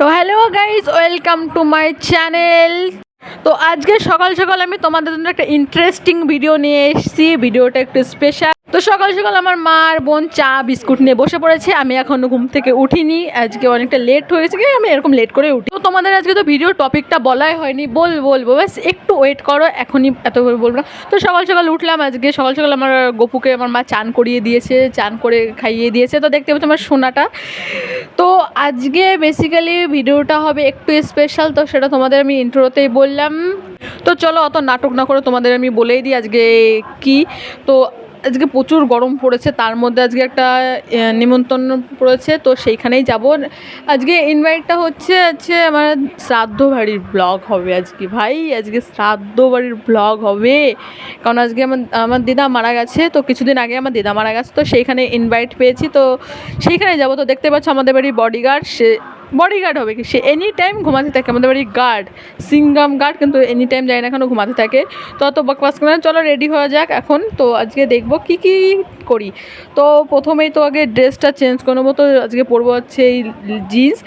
তো hello guys welcome to my channel তো আজকে সকাল সকাল আমি তোমাদের জন্য একটা ইন্টারেস্টিং ভিডিও নিয়ে এসেছি। ভিডিওটা একটু স্পেশাল তো সকাল সকাল আমার মা আর বোন চা, বিস্কুট নিয়ে বসে পড়েছে। আমি এখনও ঘুম থেকে উঠিনি। আজকে অনেকটা লেট হয়েছে কি, আমি এরকম লেট করে উঠি। তো তোমাদের আজকে তো ভিডিও টপিকটা বলাই হয়নি। বল বলব ব্যাস, একটু ওয়েট করো, এখনই এত বলব না। তো সকাল সকাল উঠলাম আজকে। সকাল সকাল আমার গপুকে আমার মা চান করিয়ে দিয়েছে, চান করে খাইয়ে দিয়েছে। তো দেখতে পাচ্ছ আমার সোনাটা। তো আজকে বেসিক্যালি ভিডিওটা হবে একটু স্পেশাল তো সেটা তোমাদের আমি ইন্ট্রোতেই বললাম। তো চলো অত নাটক না করে তোমাদের আমি বলেই দিই আজকে কি। তো আজকে প্রচুর গরম পড়েছে, তার মধ্যে আজকে একটা নিমন্ত্রণ পড়েছে, তো সেইখানেই যাব। আজকে ইনভাইটটা হচ্ছে হচ্ছে আমার শ্রাদ্ধ বাড়ির ব্লগ হবে আজকে ভাই, আজকে শ্রাদ্ধ বাড়ির ব্লগ হবে। কারণ আজকে আমার আমার দিদা মারা গেছে, তো কিছুদিন আগে আমার দিদা মারা গেছে, তো সেইখানে ইনভাইট পেয়েছি, তো সেইখানে যাব। তো দেখতে পাচ্ছ আমাদের বাড়ির বডিগার্ড সে বডিগার্ড হবে কি? সে এনি টাইম ঘুমাতে থাকে। আমাদের বাড়ির গার্ড সিঙ্গাম গার্ড কিন্তু এনি টাইম যায় না কেন ঘুমাতে থাকে। তো অত বকবাস করে চলো রেডি হওয়া যাক এখন। তো আজকে দেখব কি কি করি। তো প্রথমেই তো আগে ড্রেসটা চেঞ্জ করে নেব। তো আজকে পরবো হচ্ছে এই জিন্স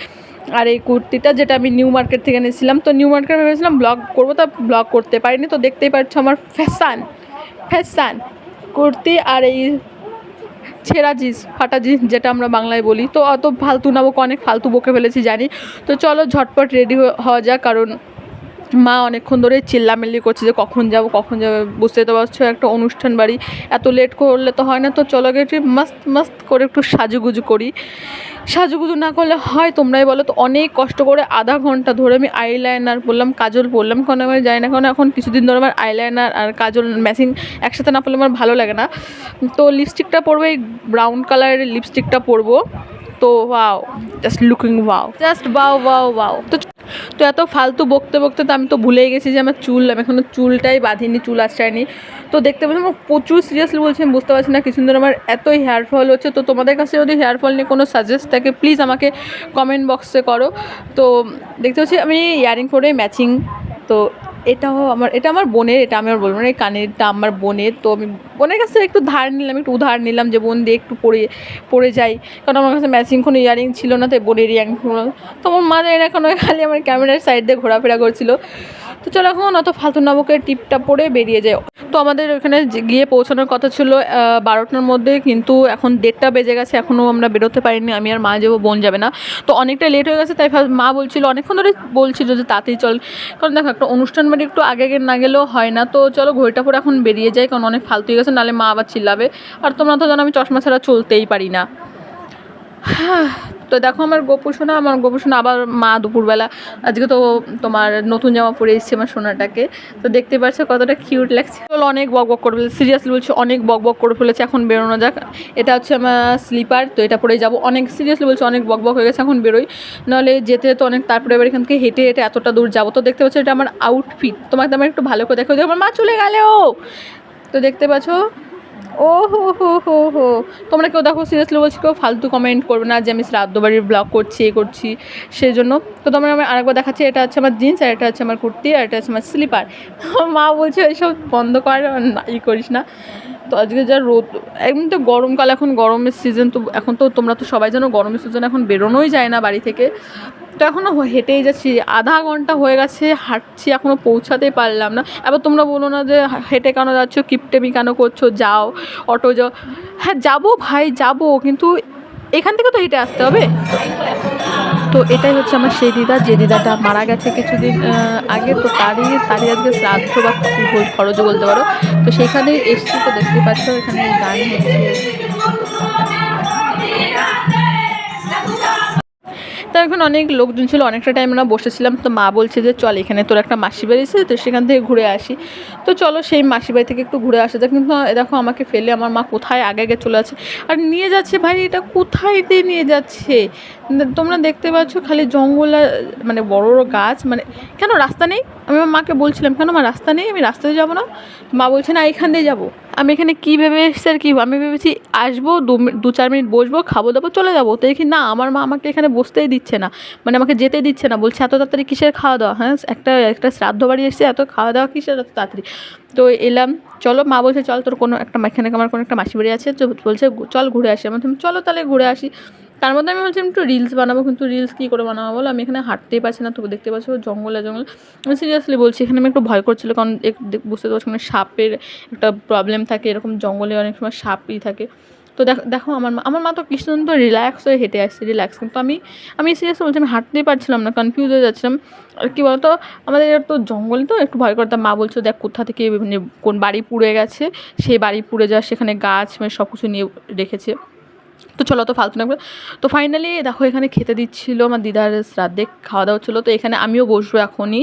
আর এই কুর্তিটা যেটা আমি নিউ মার্কেট থেকে এনেছিলাম। তো নিউ মার্কেট ভেবেছিলাম ব্লগ করব। তা ব্লগ করতে পারিনি। তো দেখতেই পাচ্ছ আমার ফ্যাশান ফ্যাশান কুর্তি আর এই ছেঁড়া জিন্স, ফাটা জিন্স যেটা আমরা বাংলায় বলি। তো অত ফালতু না বকে অনেক ফালতু বকে ফেলেছি জানি। তো চলো ঝটপট রেডি হওয়া যাক, কারণ মা অনেকক্ষণ ধরে চিল্লামিল্লি করছে যে কখন যাব কখন যাবে। বুঝতে তো পারছ একটা অনুষ্ঠান বাড়ি। এত লেট করলে তো হয় না তো চলো একটু মাস্ত মাস্ত করে একটু সাজুগুজু করি। সাজুগুজু না করলে হয় তোমরাই বলো তো অনেক কষ্ট করে আধা ঘণ্টা ধরে আমি আইলাইনার পরলাম কাজল পরলাম কারণ আমি জানি না কারণ এখন কিছুদিন ধরে আমার আইলাইনার আর কাজল ম্যাচিং একসাথে না পড়লে আমার ভালো লাগে না। তো লিপস্টিকটা পরবো এই ব্রাউন কালারের লিপস্টিকটা পরবো। তো wow just looking wow just wow wow wow তো তো এত ফালতু বকতে বকতে তো আমি তো ভুলেই গেছি যে আমার চুল, আমি এখনও চুলটাই বাঁধিনি, চুল আসায়নি তো দেখতে পাচ্ছি আমার প্রচুর সিরিয়াসলি বলছি, আমি বুঝতে পারছি না কিছুদিন আমার এতই হেয়ার ফল হচ্ছে। তো তোমাদের কাছে যদি হেয়ার ফল নিয়ে কোনো সাজেস্ট থাকে প্লিজ আমাকে কমেন্ট বক্সে করো। তো দেখতে পাচ্ছি, আমি ইয়ারিং পরে ম্যাচিং তো এটাও আমার, এটা আমার বোনের, এটা আমি আর বলব না কানেরটা আমার বোনের। তো আমি বোনের কাছ থেকে একটু ধার নিলাম, একটু উধার নিলাম যে বোন দিয়ে একটু পড়ে পড়ে যাই। কারণ আমার কাছে ম্যাচিং কোনো ইয়ারিং ছিল না, তাই বোনের ইয়ারিং তো আমার মা জানি না এখন খালি আমার ক্যামেরার সাইড দিয়ে ঘোরাফেরা করছিল। তো চলো এখন অত ফালতু নাবকের টিপটা পরে বেরিয়ে যায় তো আমাদের ওখানে গিয়ে পৌঁছানোর কথা ছিল বারোটার মধ্যে, কিন্তু এখন দেড়টা বেজে গেছে এখনও আমরা বেরোতে পারিনি, আমি আর মা যাব, বোন যাবে না। তো অনেকটা লেট হয়ে গেছে, তাই মা বলছিল, অনেকক্ষণ ধরে বলছিল যে তাড়াতাড়ি চল। কারণ দেখো, একটা অনুষ্ঠান বাড়ি একটু আগে আগে না গেলেও হয় না। তো চলো ঘড়িটা পরে এখন বেরিয়ে যায় কারণ অনেক ফালতু হয়ে গেছে নাহলে মা আবার চিল্লাবে। আর তোমরা তো জানো, আমি চশমা ছাড়া চলতেই পারি না। তো দেখো আমার গোপু সোনা আমার গোপু সোনা আবার মা দুপুরবেলা, আজকে তো তোমার নতুন জামা পরে এসেছে আমার সোনাটাকে। তো দেখতে পাচ্ছ কতটা কিউট লাগছে। চলো অনেক বক বক করে ফেলেছে সিরিয়াসলি বলছি অনেক বক বক করে ফেলেছে, এখন বেরোনো যাক। এটা হচ্ছে আমার স্লিপার তো এটা পরে যাব। অনেক সিরিয়াসলি বলছি অনেক বক বক হয়ে গেছে, এখন বেরোই। নাহলে যেতে যেতে অনেক, তারপরে এবার এখান থেকে হেঁটে হেঁটে এতটা দূর যাব। তো দেখতে পাচ্ছ এটা আমার আউটফিট তোমাকে আমার একটু ভালো করে দেখো, আমার মা চলে গেলে। ও তো দেখতে পাচ্ছ ও হো হো হো হো। তোমরা কেউ দেখো সিরিয়াসলি বলছি, কেউ ফালতু কমেন্ট করবে না যে আমি শ্রাদ্ধ বাড়ির ব্লগ করছি, এ করছি সেই জন্য তো তোমরা আমি আরেকবার দেখাচ্ছি, এটা হচ্ছে আমার জিন্স আর এটা হচ্ছে আমার কুর্তি আর এটা হচ্ছে আমার স্লিপার মা বলছে এইসব বন্ধ কর আর না, ই করিস না। তো আজকে যা রোদ, এমনি তো গরমকাল, এখন গরমের সিজন তো এখন তো তোমরা তো সবাই জানো, গরমের সিজন এখন বেরোনোই যায় না বাড়ি থেকে। তো এখনও হেঁটেই যাচ্ছি। আধা ঘণ্টা হয়ে গেছে, হাঁটছি এখনও পৌঁছাতেই পারলাম না। এবার তোমরা বলো না যে হেঁটে কেন যাচ্ছ, কিপটেমি কেন করছ? যাও, অটো যাও। হ্যাঁ যাব ভাই, যাব, কিন্তু এখান থেকে তো হেঁটে আসতে হবে। তো এটাই হচ্ছে আমার সেই দিদা। যে দিদাটা মারা গেছে কিছুদিন আগে, তো তারই তারই আজকে শ্রাদ্ধ বা খরচও বলতে পারো। তো সেখানে এসছি, তো দেখতে পাচ্ছ, এখানে গান হচ্ছে। তো এখন অনেক লোকজন ছিল, অনেকটা টাইম আমরা বসেছিলাম। তো মা বলছে যে, চল এখানে তোর একটা মাসি বাড়ি আছে, তো সেখান থেকে ঘুরে আসি। তো চলো সেই মাসি বাড়ি থেকে একটু ঘুরে আসা যাক। কিন্তু দেখো আমাকে ফেলে, আমার মা কোথায় আগে আগে চলে আছে আর নিয়ে যাচ্ছে ভাই, এটা কোথায় দিয়ে নিয়ে যাচ্ছে? তোমরা দেখতে পাচ্ছ খালি জঙ্গল মানে বড় বড় গাছ মানে কেন রাস্তা নেই? আমি আমার মাকে বলছিলাম, কেন আমার রাস্তা নেই, আমি রাস্তাতে যাব না? মা বলছে, না, এখান দিয়ে যাব। আমি এখানে কী ভেবে এসছি আর কী? আমি ভেবেছি আসব, দু দু চার মিনিট বসবো, খাব দাবো, চলে যাব। তো দেখি না, আমার মা আমাকে এখানে বসতেই দিচ্ছে না মানে আমাকে যেতে দিচ্ছে না। বলছে, এত তাড়াতাড়ি কিসের খাওয়া দাওয়া? হ্যাঁ একটা একটা শ্রাদ্ধ বাড়ি এসছে, এত খাওয়া দাওয়া কিসের? এত তাড়াতাড়ি? তো এলাম, চলো, মা বলছে, চল, তোর কোনো একটা এখানে আমার কোনো একটা মাসি বাড়ি আছে। তো বলছে চল ঘুরে আসি। আমার তুমি চলো তাহলে ঘুরে আসি। তার মধ্যে আমি বলছিলাম একটু রিলস বানাবো, কিন্তু রিলস কী করে বানাবো বলো? আমি এখানে হাঁটতেই পারছি না তবু দেখতে পাচ্ছি, জঙ্গলে জঙ্গল। আমি সিরিয়াসলি বলছি, এখানে আমি একটু ভয় করছিল, কারণ বুঝতে পারছি মানে সাপের একটা প্রবলেম থাকে, এরকম জঙ্গলে অনেক সময় সাপই থাকে। তো দেখো দেখো, আমার মা আমার মা তো কি তো রিল্যাক্স হয়ে হেঁটে আসছে রিল্যাক্স কিন্তু আমি আমি সিরিয়াসলি বলছি, আমি হাঁটতেই পারছিলাম না কনফিউজ হয়ে যাচ্ছিলাম। আর কী বলতো, আমাদের তো জঙ্গল তো, একটু ভয় করতাম। মা বলছো, দেখ কোথা থেকে মানে কোন বাড়ি পুড়ে গেছে, সেই বাড়ি পুড়ে যাওয়া সেখানে গাছ মানে সব কিছু নিয়ে রেখেছে। তো চলো, তো ফালতু না তো ফাইনালি দেখো, এখানে খেতে দিচ্ছিল আমার দিদার শ্রাদ্ধে, খাওয়া দাওয়া ছিল, তো এখানে আমিও বসবো এখনই।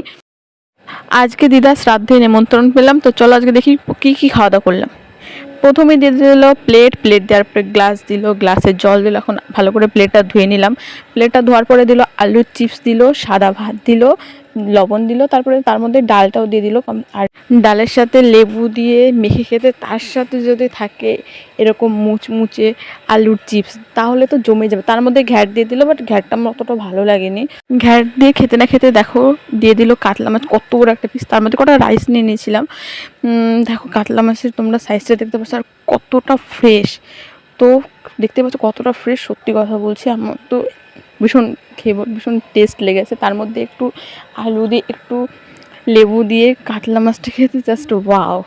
আজকে দিদার শ্রাদ্ধে নিমন্ত্রণ পেলাম, তো চলো আজকে দেখি কী কী খাওয়া দাওয়া করলাম। প্রথমে দিয়ে দিল প্লেট প্লেট দেওয়ার পরে গ্লাস দিল গ্লাসের জল দিল, এখন ভালো করে প্লেটটা ধুয়ে নিলাম। প্লেটটা ধোয়ার পরে দিল আলুর চিপস দিল, সাদা ভাত দিল লবণ দিল, তারপরে তার মধ্যে ডালটাও দিয়ে দিল। আর ডালের সাথে লেবু দিয়ে মেখে খেতে, তার সাথে যদি থাকে এরকম মুচমুচে আলুর চিপস, তাহলে তো জমে যাবে। তার মধ্যে ঘ্যাট দিয়ে দিল বাট ঘ্যাটটা আমার অতটা ভালো লাগেনি। ঘ্যাট দিয়ে খেতে না খেতে দেখো, দিয়ে দিল কাতলা মাছ, কত বড় একটা পিস তার মধ্যে কটা রাইস নিয়ে নিয়েছিলাম দেখো কাতলা মাছের তোমরা সাইজটা দেখতে পাচ্ছ, আর কতটা ফ্রেশ তো দেখতে পাচ্ছ কতটা ফ্রেশ সত্যি কথা বলছি, আমার তো ভীষণ খেয়ে ভীষণ টেস্ট লেগেছে। তার মধ্যে একটু আলু দিয়ে, একটু লেবু দিয়ে কাতলা মাছটা খেতে জাস্ট ওয়াও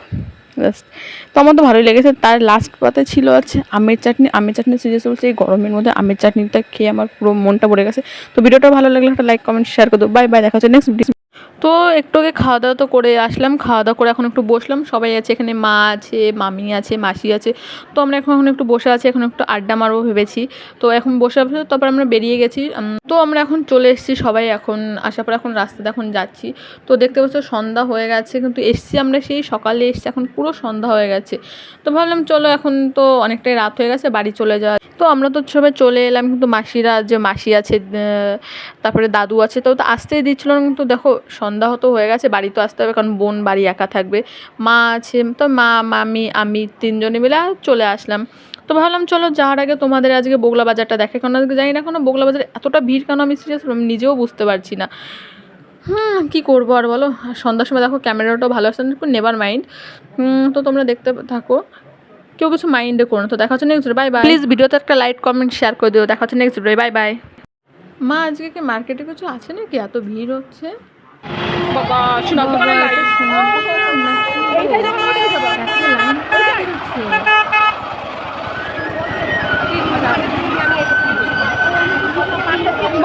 জাস্ট তো আমার তো ভালোই লেগেছে। তার লাস্ট পাতে ছিল আছে আমের চাটনি। আমের চাটনি সিরিয়াস বলছে এই গরমের মধ্যে। আমের চাটনিটা খেয়ে আমার পুরো মনটা পড়ে গেছে। তো ভিডিওটা ভালো লাগলে একটা লাইক কমেন্ট শেয়ার করে দেবো বাই বাই দেখা হচ্ছে নেক্সট তো একটু আগে খাওয়া দাওয়া তো করে আসলাম। খাওয়া দাওয়া করে এখন একটু বসলাম। সবাই আছে এখানে, মা আছে, মামি আছে, মাসি আছে। তো আমরা এখন এখন একটু বসে আছি, এখন একটু আড্ডা মারবো ভেবেছি। তো এখন বসে আছি, তারপর আমরা বেরিয়ে গেছি। তো আমরা এখন চলে এসেছি সবাই এখন, আসার পর এখন রাস্তাতে এখন যাচ্ছি। তো দেখতে পাচ্ছ সন্ধ্যা হয়ে গেছে, কিন্তু এসছি আমরা সেই সকালে এসছি, এখন পুরো সন্ধ্যা হয়ে গেছে। তো ভাবলাম চলো এখন তো অনেকটাই রাত হয়ে গেছে, বাড়ি চলে যাওয়া। তো আমরা তো সবাই চলে এলাম, কিন্তু মাসিরা, যে মাসি আছে তারপরে দাদু আছে, তো তো আসতেই দিচ্ছিল কিন্তু দেখো সন্ধ্যা হতো হয়ে গেছে বাড়ি তো আসতে হবে কারণ বোন বাড়ি একা থাকবে। মা আছে তো মা মামি আমি তিনজনে মিলে চলে আসলাম। তো ভাবলাম চলো যাওয়ার আগে তোমাদের আজকে বগলা বাজারটা দেখে কারণ আজকে জানি না কোনো বগলা বাজারে এতটা ভিড় কেন আমি সিরিয়াস নিজেও বুঝতে পারছি না। হুম কী করব আর বলো? সন্ধ্যার সময় দেখো ক্যামেরাটাও ভালো আসছে একটু নেভার মাইন্ড তো তোমরা দেখতে থাকো। কেউ কিছু মাইন্ডে করো তো দেখা হচ্ছে নেক্সট বাই বাই প্লিজ ভিডিওতে একটা লাইক কমেন্ট শেয়ার করে দিও দেখা হচ্ছে নেক্সট বাই বাই মা আজকে কি মার্কেটে কিছু আছে নাকি? এত ভিড় হচ্ছে? বাবা শোনার দোকানে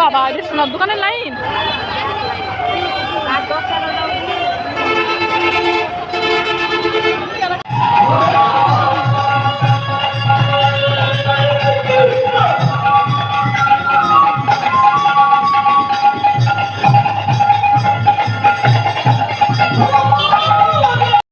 বাবা এটা সোনার দোকানের লাইন